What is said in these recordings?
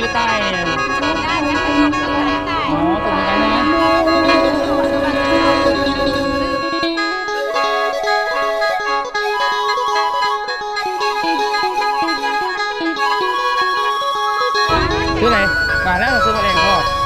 หรือใต้เนี่ยได้ไหมไปส่งที่ไหนได้อ๋อตรงกันใช่ไหมซื้ออะไรมาแล้วซื้อมาเองทอ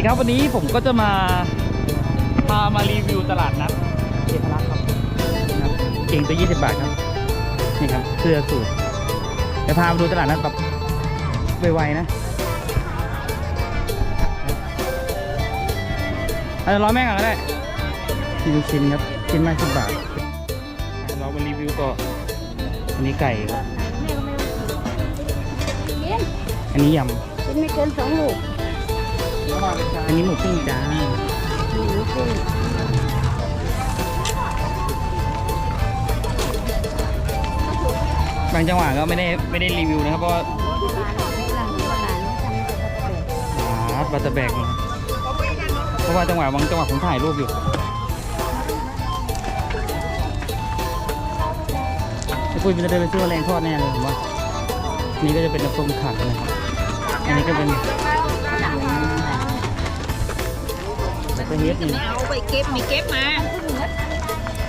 สวัสดีครับวันนี้ผมก็จะมาพามารีวิวตลาดนัดเทพรักษ์ครับนะครับเก่งตัว 20 บาทครับ นี่ครับเสื้อสูทจะพามาดูตลาดนัดแบบไวๆนะเอาล้อแม่งก่อนก็ได้ชิ้นชิ้นครับ ชิ้นมาสิบบาทอะเรามารีวิวก่อนอันนี้ไก่ครับกินอันนี้ยกินไม่เกินสองลูกำ อันนี้หมูปิ้งจ้าหนูกินบางจังหวะก็ไม่ได้ไม่ได้รีวิวนะครับเพราะัดบัตเตอร์แบกเพราะว่าจังหวะบางจังหวะผมถ่ายรูปอยู่ไอ้ปุ้ยมันจะเดินไปซื้อแมลงทอดแน่เลยผมว่านี่ก็จะเป็นน้ำส้มขัดนะครับอันนี้ก็เป็น เฮ็ดนี่เอาไปเก็บมีเก็บมา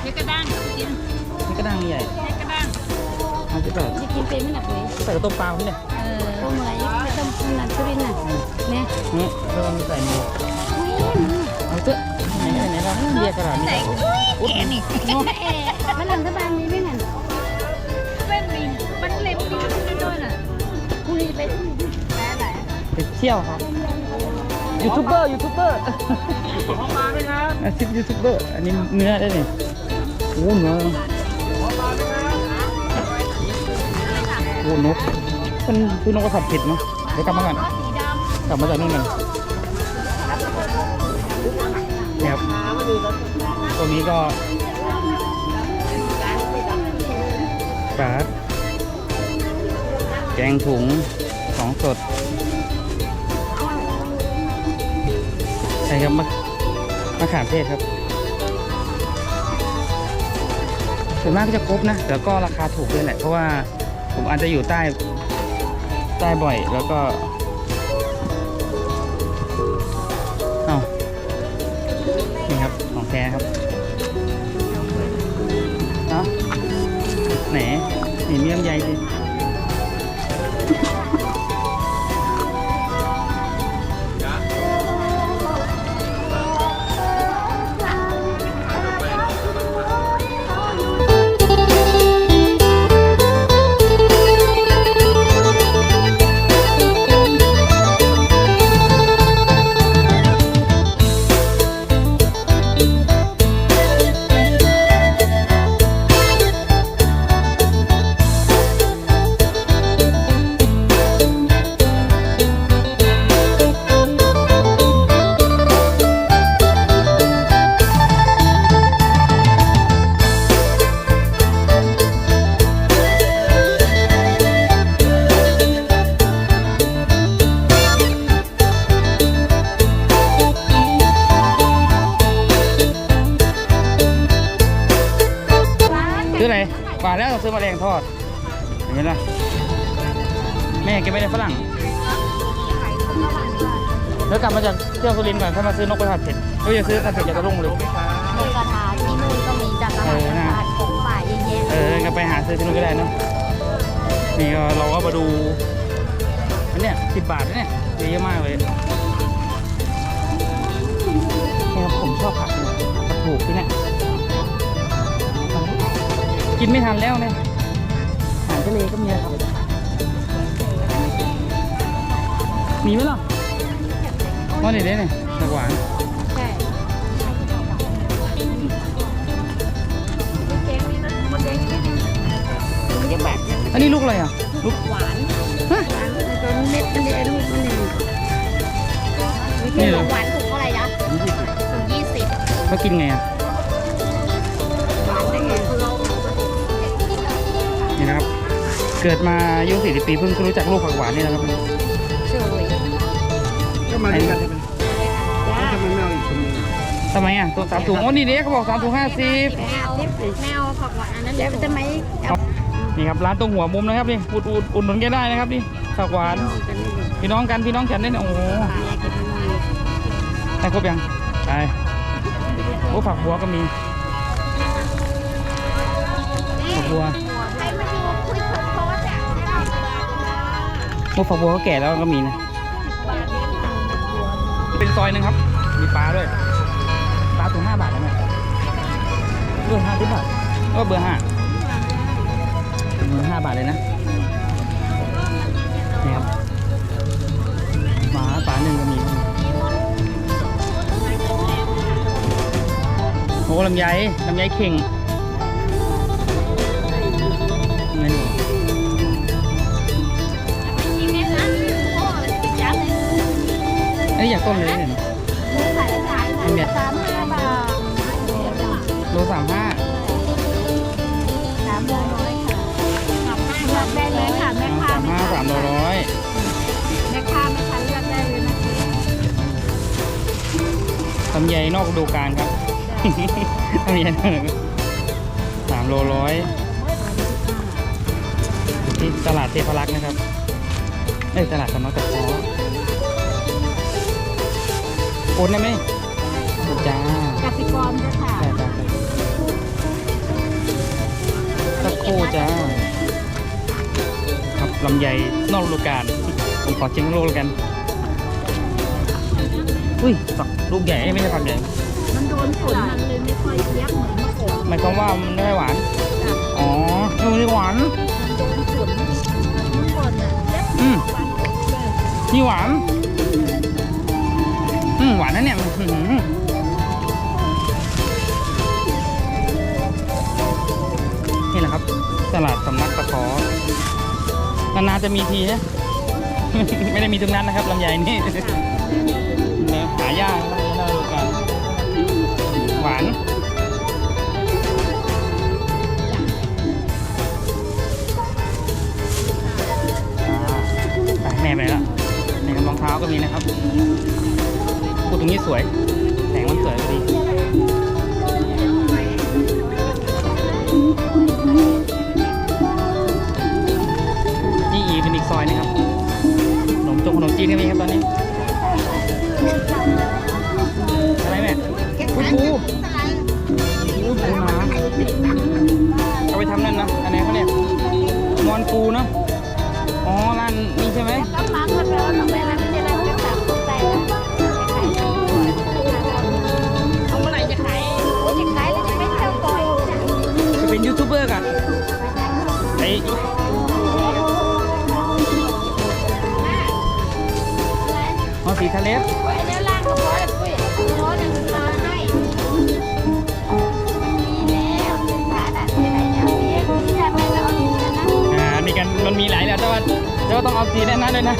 เฮ็ดกระด้างกินนี่ก็ดังใหญ่เฮ็ดกระด้างเอาไปเปิดจะกินเป็นไหมหนักเลยใส่กระต้มปลาพี่เนี่ยเออต้มอะไรไม่ต้มขนาดสุรินทร์น่ะเนี่ยนี่เริ่มใส่หมูอุ้ยเอาเถอะไหนไหนไหนเราเรียกกระดาษไหนนี่อุ้ยแกนี่เอ๊ะมันหลังสบายมีไหมนั่นเป็นมีมันเล็มดีด้วยน่ะคุยไปแม่ไหนไปเที่ยวครับ ยูทูบเบอร์ยูทูบเบอร์ขอมาไหมครับอาชีพยูทูบเบอร์อันนี้เนื้อได้เนี่ยโอ้เนื้อโอ้นกมันคือนกกระสับผิดมั้งเดี๋ยวกลับมาก่อนสีดกลับมาจากนู่นกันเนี่ยครับตัวนี้ก็ปลาดแกงถุงของสด ช่ครับมะมะขามเทศครับส่วนมากก็จะครบนะแต่ก็ราคาถูกด้วยแหละเพราะว่าผมอาจจะอยู่ใต้ใต้บ่อยแล้วก็เอานี่ครับของแท้ครับเนาะไหนนี่มีลำไยสิ อะไรป่าแล้วต้องซื้อแมลงทอด เห็นไหมล่ะ แม่แกไม่ได้ฝรั่ง แล้วกลับมาจากเที่ยวสุรินทร์ก่อนถ้ามาซื้อนกกระทาเผ็ดก็จะซื้อผัดเผ็ดจากตะลุงเลยนกกระทาที่นู่นก็มีจากตลาดตลาดของป่าเยอะแยะเออก็ไปหาซื้อที่นู่นก็ได้เนอะนี่ก็เราก็มาดู อันเนี้ยสิบบาทนะเนี่ยเยอะมากเลยนี่ครับผมชอบผักเนี่ยผักถูกที่เนี่ย กินไม่ทันแล้วเนี่ยหาทะเลก็มีนะครับมีไหมล่ะว่าเด็ดเนี่ยผักหวานใช่เค้กนี่นะมดแดงนี่นะมันจะแบบเนี่ยอันนี้ลูกอะไรอะ ลูกหวานฮะหวานแต่ตอนเม็ดมันเลยลูกมันเลยไม่ใช่ของหวานถูกเท่าไหร่นะถูกยี่สิบมากินไงอะ นี่นะครับ เกิดมาอายุ40ปีเพิ่งรู้จักลูกผักหวานนี่นะครับเฉยก็มาด้วยกันใช่ไหมจ้าแล้วทำไมไม่เอาอีกคนนึงทำไมอะตัวสามถุงอ๋อนี่เนี่ยเขาบอกสามถุงห้าสิบแมวแมวผักหวานอันนั้นเดี๋ยวจะไม่เอานี่ครับร้านตรงหัวมุมนะครับนี่อุดอุดอุดหนุนแกได้นะครับนี่ผักหวานกันนี่เลยพี่น้องกันพี่น้องฉันเนี่ยโอ้โหปลากินไม่ได้ได้ครบยังไปโอ้ผักบัวก็มีผักบัว โอ้ผักบัวก็แก่แล้วก็มีนะ เป็นซอยหนึ่งครับ มีปลาด้วย ปลาถุงห้าบาทแล้วไหมเบอร์ห้าสิบบาทก็เบอร์ห้าเบอร์ห้าบาทเลยนะ นี่ครับปลาปลาหนึ่งก็มีโอ้ลำไยลำไยเข่ง อันนี้อยากต้มเลยเนี่ยขายขายสามห้าบาทโลสามห้าสามโลร้อยค่ะเลือกได้เลยค่ะแม่ค้าสามห้าสามโลร้อยแม่ค้าแม่ค้าเลือกได้เลยนะคะลำไยนอกฤดูกาลครับลำไยนอกฤดูกาลสามโลร้อยที่ตลาดเทพรักษ์นะครับเอ้ยตลาดสำนักตะขอ โอนได้ไหมโอนจ้ากสิกรด้วยค่ะได้ได้ได้ตะโคจ้า ครับลำไยนอกฤดูกาลผมขอเชียงโลกแล้วกัน อุ้ยฝักลูกใหญ่ไม่ใช่ฝักใหญ่มันโดนฝนมันเลยไม่ค่อยเยียบเหมือนเมื่อก่อนหมายความว่ามันไม่ได้หวาน อ๋อไม่ได้หวานมันโดนฝนเมื่อก่อนน่ะเย็บอืมหวานเลยนี่หวานอืม หวานนะเนี่ยอื้อหือนี่แหละครับ ตลาดสำนักปะทอนานๆจะมีทีนะไม่ได้มีทุกนัดนะครับลำไยนี่เนี่ยหายากนะครับเราดูกันหวานอ่าไปแม่ไปแล้วนี่ครับรองเท้าก็มีนะครับ พูตรงนี้สวย แสงมันสวยพอดีนี่อีเป็นอีกซอยนะครับขนมจงขนมจีนก็มีครับตอนนี้ ค่ไม่แล้วมีนะอ่ามีกันมันมีหลายแล้วแต่ว่าแต่ว่าต้องเอาสีแน่นนั้นเลยนะ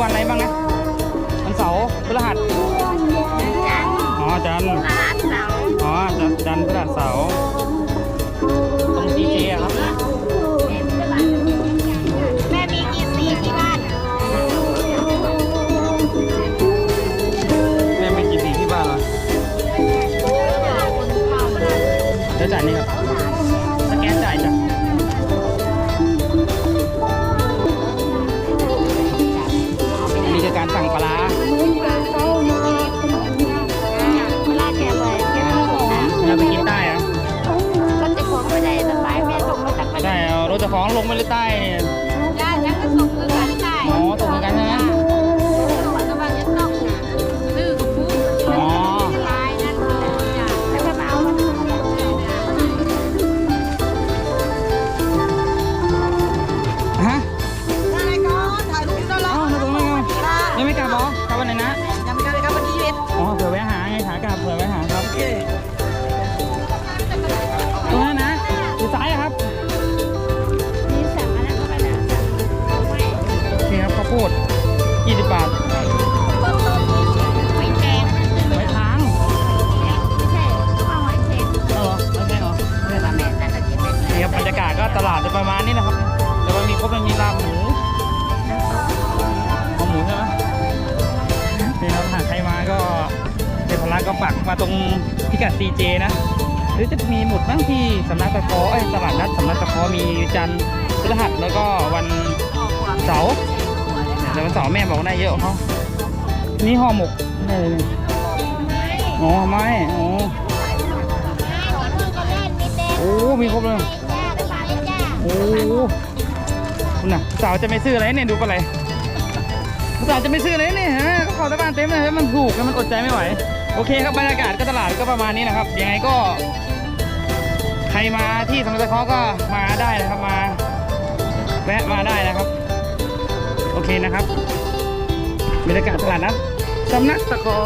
วันอะไรบ้างนะวันเสาร์พฤหัสจันอ๋อจันทร์ร้านเสาอ๋อจันทร์จันทร์พฤหัสเสาร์ ตรงดีเจอะครับ แม่มีกี่สีที่บ้าน แม่ไม่กินสีที่บ้านเหรอเดี๋ยวจ่ายนี่ครับ ลงไปเลยใต้เนยังาย่ก็ส่งคือกันใต้อ๋อตกเมือนกันใช่ไหมส่งตะวันจะตกนะลื้อกับฟูอ๋อลายนั่นเขาจะแล้วก็เอาฮะได้ก็ถ่ายรูปได้แล้วอ้าวแล้วตรงนี้ไงยังไม่กลับเหรกลับวันไหนนะยังไม่กลับเลยครับวันที่ยี่สอ๋อเผื่อแวะหาไงขากลัเผื่อแว้หาครับโอเคตรงนั้นนะอยู่ซ้ายครับ ทไม่แดงไว้ค้างไม่ใช่ข้าวหอยเชงเอาเหรอไม่ใช่เหรอไม่ใช่แม่น่าจะกินได้นี่ครับบรรยากาศก็ตลาดจะประมาณนี้นะครับ แต่ว่ามีครบเลยมีลาบหมูเอาหมูใช่ไหมนี่ครับหากใครมาก็เทพรักษ์ก็ปักมาตรงพิกัด CJ นะ หรือจะมีหมุดบ้างที่สำนักตะเคอเอ้ยตลาดนัดสำนักตะเคอมีจันทร์พฤหัสแล้วก็วันเสาร์ แต่วันเสาร์แม่บอกว่าได้เยอะกว่าเขานี่ห่อหมกได้เลยเนี่ยอ๋อไม่อ๋อก็เล่นมีเต้นโอ้มีครบเลยจ้าไปฝากเลยจ้าโอ้คุณน่ะสาวจะไม่ซื้ออะไรเนี่ยดูปะไรสาวจะไม่ซื้ออะไรเนี่ยฮะก็ขอตะการเต็มเลยให้มันถูกให้มันอดใจไม่ไหว โอเคครับบรรยากาศก็ตลาดก็ประมาณนี้นะครับยังไงก็ ใครมาที่สำนักตะเคอก็มาได้นะครับมาแวะมาได้นะครับโอ เคนะครับบรรยากาศตลาดนัดสำนักตะขอ